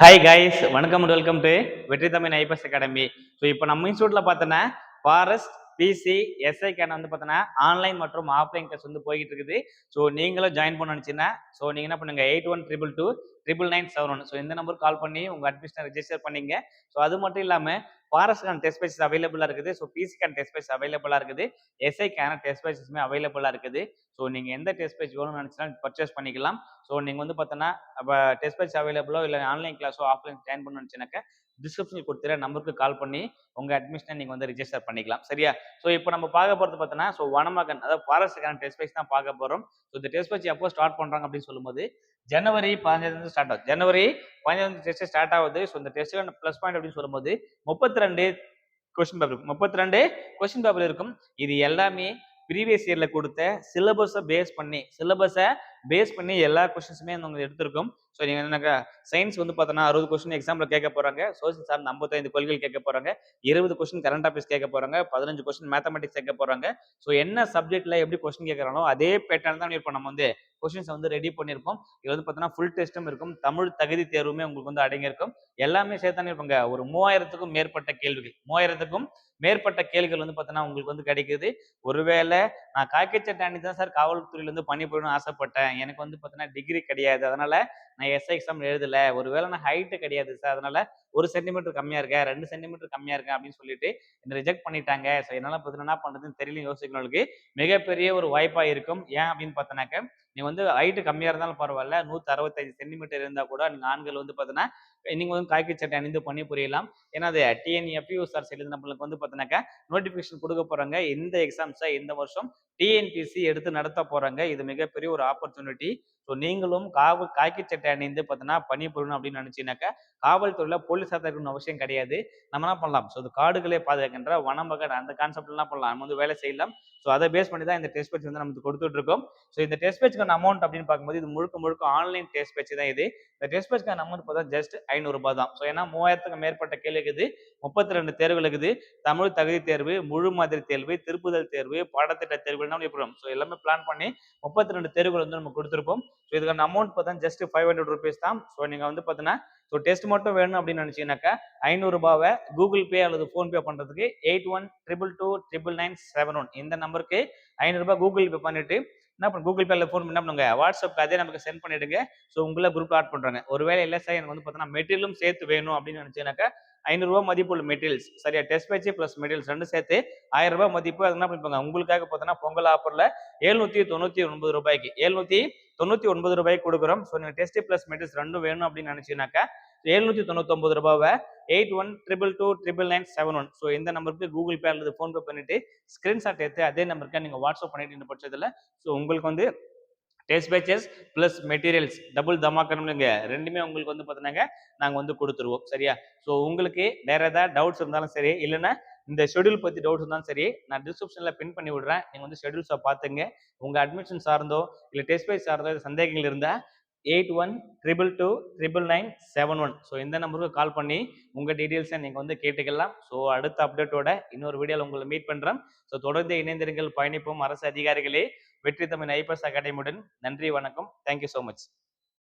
Hi guys வணக்கம் and welcome to Vetri Tamil IPS academy so இப்போ நம்ம இன்ஸ்டியூட்ல பார்த்தோன்னா ஃபாரஸ்ட் பிசி எஸ்ஐக்கான வந்து பார்த்தோன்னா ஆன்லைன் மற்றும் ஆஃப்லைன் கிளாஸ் வந்து போய்கிட்டு இருக்குது. ஸோ நீங்களும் ஜாயின் பண்ண நினச்சின்னா ஸோ நீங்கள் என்ன பண்ணுங்க eight one triple two triple nine seven one so இந்த நம்பருக்கு கால் பண்ணி உங்கள் அட்மிஷனை ரெஜிஸ்டர் பண்ணிங்க. ஸோ அது மட்டும் இல்லாமல் ஃபாரஸ்ட்கான டெஸ்ட் பேச்சஸ் அவைலபிளாக இருக்குது. ஸோ பிசிக்கான டெஸ்ட் பேச்சஸ் அவைலபிளாக இருக்குது. எஸ்ஐக்கான டெஸ்ட் பேச்சஸுமே அவைலபிளாக இருக்குது. ஸோ நீங்கள் எந்த டெஸ்ட் பேச் வேணும்னு நினச்சினா பர்ச்சேஸ் பண்ணிக்கலாம். ஸோ நீங்கள் வந்து பார்த்தோன்னா இப்போ டெஸ்ட் பேச் அவைலபிளோ இல்லை ஆன்லைன் கிளாஸோ ஆஃப்லைன் ஜாயின் பண்ணணும்னு நினச்சினாக்க டிஸ்கிரிப்ஷனில் கொடுத்துற நம்பருக்கு கால் பண்ணி உங்கள் அட்மிஷனை நீங்கள் வந்து ரிஜிஸ்டர் பண்ணிக்கலாம். சரியா? ஸோ இப்போ நம்ம பார்க்க போகிறது பார்த்தோன்னா ஸோ வனமகன் அதாவது ஃபாரஸ்ட்டுக்கான டெஸ்ட் பேச் தான் பார்க்க போகிறோம் ஸோ இந்த டெஸ்ட் பேச் எப்போ ஸ்டார்ட் பண்ணுறாங்க அப்படின்னு சொல்லும்போது ஜனவரி பதினஞ்சு ஸ்டார்ட் ஆகுது. ஜனவரி பதினஞ்சு டெஸ்ட் ஸ்டார்ட் ஆகுது. ஸோ இந்த டெஸ்ட்டுக்கான ப்ளஸ் பாயிண்ட் அப்படின்னு சொல்லும்போது முப்பத்தி ரெண்டு கொஸ்டின் பேப்பர் இருக்கும். முப்பத்தி ரெண்டு கொஸ்டின் பேப்பர் இருக்கும். இது எல்லாமே ப்ரீவியஸ் இயர்ல கொடுத்த சிலபஸை பேஸ் பண்ணி சிலபஸை பேஸ் பண்ணி எல்லா கொஸ்டின்ஸுமே நாங்கள் எடுத்திருக்கும். ஸோ நீங்கள் என்னக்கா சயின்ஸ் வந்து பார்த்தோன்னா அறுபது கொஸ்டின் எக்ஸாம்பிள் கேட்க போகிறாங்க சோசியல் சார் ஐம்பத்தைந்து கொள்கைகள் கேட்க போகிறாங்க இருபது கொஸ்டின் கரண்ட் ஆஃபீஸ் கேட்க போகிறாங்க பதினஞ்சு கொஸ்டின் மேத்தமெட்டிக்ஸ் கேட்க போகிறாங்க ஸோ என்ன சப்ஜெக்ட்டில் எப்படி கொஸ்டின் கேட்குறாங்களோ அதே பேட்டர்ன் தான் இப்போ நம்ம வந்து கொஸ்டின்ஸ் வந்து ரெடி பண்ணியிருப்போம். இது வந்து பார்த்தீங்கன்னா ஃபுல் டெஸ்ட்டும் இருக்கும். தமிழ் தகுதி தேர்வுமே உங்களுக்கு வந்து அடங்கியிருக்கும். எல்லாமே சேர்த்தானே இருப்பாங்க. ஒரு மூவாயிரத்துக்கும் மேற்பட்ட கேள்விகள். மூவாயிரத்துக்கும் மேற்பட்ட கேள்விகள் வந்து பார்த்தோன்னா உங்களுக்கு வந்து கிடைக்குது. ஒருவேளை நான் காக்கச்சட்டாண்டி தான் சார் காவல்துறையிலேருந்து பண்ணி போயிடணும்னு ஆசைப்பட்டேன். எனக்கு வந்து பார்த்தீங்கன்னா டிகிரி கிடையாது. அதனால நான் எஸ்ஐ எக்ஸாம் எழுதல. ஒருவேளை நான் ஹைட்டு கிடையாது சார் அதனால ஒரு சென்டிமீட்டர் கம்மியா இருக்கேன் ரெண்டு சென்டிமீட்டர் கம்மியா இருக்கேன் அப்படின்னு சொல்லிட்டு என்ன ரிஜெக்ட் பண்ணிட்டாங்க. ஸோ என்னால பார்த்தீங்கன்னா என்ன பண்ணுறதுன்னு தெரியல யோசிக்கிறவங்களுக்கு மிகப்பெரிய ஒரு வாய்ப்பா இருக்கும். ஏன் அப்படின்னு பார்த்தோன்னாக்க நீ வந்து ஹைட்டு கம்மியா இருந்தாலும் பரவாயில்ல. நூத்தி அறுபத்தஞ்சு சென்டிமீட்டர் இருந்தா கூட நீங்க ஆண்கள் வந்து பார்த்தீங்கன்னா நீங்கள் வந்து காய்க்கு சட்டை அணிந்து பண்ணி புரியலாம். ஏன்னா அது டிஎன்எஃப்யூ சார் எழுதி நம்மளுக்கு வந்து பார்த்தீங்கன்னாக்கா நோட்டிஃபிகேஷன் கொடுக்க போறாங்க. இந்த எக்ஸாம்ஸை இந்த வருஷம் டிஎன்பிசி எடுத்து நடத்த போறாங்க. இது மிகப்பெரிய ஒரு ஆப்பர்ச்சுனிட்டி ஸோ நீங்களும் காவல் காக்கி சட்டை அணிந்து பார்த்தீங்கன்னா பணிபுரியணும் அப்படின்னு நினைச்சீங்கன்னாக்கா காவல்துறையில் போலீஸாக இருக்கணும் அவசியம் கிடையாது. நம்ம என்ன பண்ணலாம்? ஸோ அது காடுகளே பாதுகாக்கின்ற வனமகன் அந்த கான்செப்ட்லாம் பண்ணலாம்? நம்ம வந்து வேலை செய்யலாம். ஸோ அதை பேஸ் பண்ணி தான் இந்த டெஸ்ட் பேட்ச் வந்து நமக்கு கொடுத்துட்டு இருக்கோம். ஸோ இந்த டெஸ்ட் பேச்சுக்கான அமௌண்ட் அப்படின்னு பார்க்கும்போது இது முழுக்க முழுக்க ஆன்லைன் டெஸ்ட் பேச்சு தான் இது. இந்த டெஸ்ட் பேச்சுக்கான அமௌண்ட் பார்த்தா ஜஸ்ட் ஐநூறுரூபா தான். ஸோ ஏன்னா மூவாயிரத்துக்கு மேற்பட்ட கேள்வி இருக்குது. முப்பத்தி ரெண்டு தேர்வுகள் இருக்குது. தமிழ் தகுதி தேர்வு முழு மாதிரி தேர்வு திருப்புதல் தேர்வு பாடத்திட்ட தேர்வு தான் ஸோ எல்லாமே பிளான் பண்ணி முப்பத்தி ரெண்டு தேர்வுகள் வந்து நம்ம கொடுத்துருப்போம் ஸோ இதுக்கான அமௌண்ட் பார்த்தா ஜஸ்ட் ஃபைவ் ஹண்ட்ரட் ருபீஸ் தான். ஸோ நீங்கள் வந்து பார்த்தீங்கன்னா ஸோ டெஸ்ட் மட்டும் வேணும் அப்படின்னு நினச்சிங்கனாக்கா ஐநூறுரூபாவை கூகுள் பே அல்லது ஃபோன்பே பண்ணுறதுக்கு eight one triple two triple nine seven one இந்த நம்பருக்கு ஐநூறுரூபா கூகுள் பே பண்ணிட்டு என்ன பண்ண கூகுள் பேல ஃபோன் என்ன பண்ணுங்க வாட்ஸ்அப் அதே நமக்கு சென்ட் பண்ணிடுங்க. ஸோ உங்களை குரூப் ஆட் பண்ணுறாங்க ஒருவேளை இல்லை சார் எனக்கு வந்து பார்த்தீங்கன்னா மெட்டீரியலும் சேர்த்து வேணும் அப்படின்னு நினச்சினாக்கா ஐநூறுரூவா மதிப்புள்ள மெட்டீரியல்ஸ் சரியா டெஸ்ட் பேச்சு ப்ளஸ் மெட்டீரியல்ஸ் ரெண்டு சேர்த்து ஆயிரம் ரூபாய் மதிப்பு அது என்ன பண்ணிப்பாங்க உங்களுக்காக பார்த்தோன்னா பொங்கல் ஆஃபரில் எழுநூற்றி தொண்ணூற்றி ஒன்பது ரூபாய்க்கு எழுநூற்றி தொண்ணூற்றி ஒன்பது ரூபாய்க்கு கொடுக்குறோம். ஸோ நீங்கள் டெஸ்ட் ப்ளஸ் மெட்டீரியல்ஸ் ரெண்டும் வேணும் அப்படின்னு நினச்சினாக்கா எழுநூத்தி தொண்ணூத்தொம்பது ரூபாவை eight one triple two triple nine seven one. So இந்த நம்பருக்கு கூகுள் பே அல்லது ஃபோன்பே பண்ணிட்டு ஸ்கிரீன்ஷாட் எடுத்து அதே நம்பருக்கு நீங்கள் வாட்ஸ்அப் பண்ணிட்டு இந்த பட்சத்தில் ஸோ உங்களுக்கு வந்து test batches plus materials double தமாக்கணும்னுங்க ரெண்டுமே உங்களுக்கு வந்து பார்த்தீங்கன்னாங்க நாங்கள் வந்து கொடுத்துருவோம். சரியா? ஸோ உங்களுக்கு வேற ஏதாவது டவுட்ஸ் இருந்தாலும் சரி இல்லைன்னா இந்த ஷெடியூல் பற்றி டவுட்ஸ் இருந்தாலும் சரி நான் டிஸ்கிரிப்ஷனில் பின் பண்ணி விடுறேன். நீங்கள் வந்து ஷெடியூல்ஸை பார்த்துங்க. உங்கள் அட்மிஷன் சார்ந்தோ இல்லை டெஸ்ட் பேஸ் சார்ந்தோ சந்தேகங்கள் இருந்தால் eight one triple two triple nine seven one so இந்த நம்பருக்கு கால் பண்ணி உங்கள் டீட்டெயில்ஸை நீங்கள் வந்து கேட்டுக்கலாம். ஸோ அடுத்த அப்டேட்டோட இன்னொரு வீடியோவில் உங்களை மீட் பண்ணுறேன் ஸோ தொடர்ந்து இணைந்திருங்கள் பயணிப்போம் அரசு அதிகாரிகளே. வெற்றி தமிழ் ஐபிஎஸ் அகாடமியுடன் நன்றி வணக்கம். Thank you so much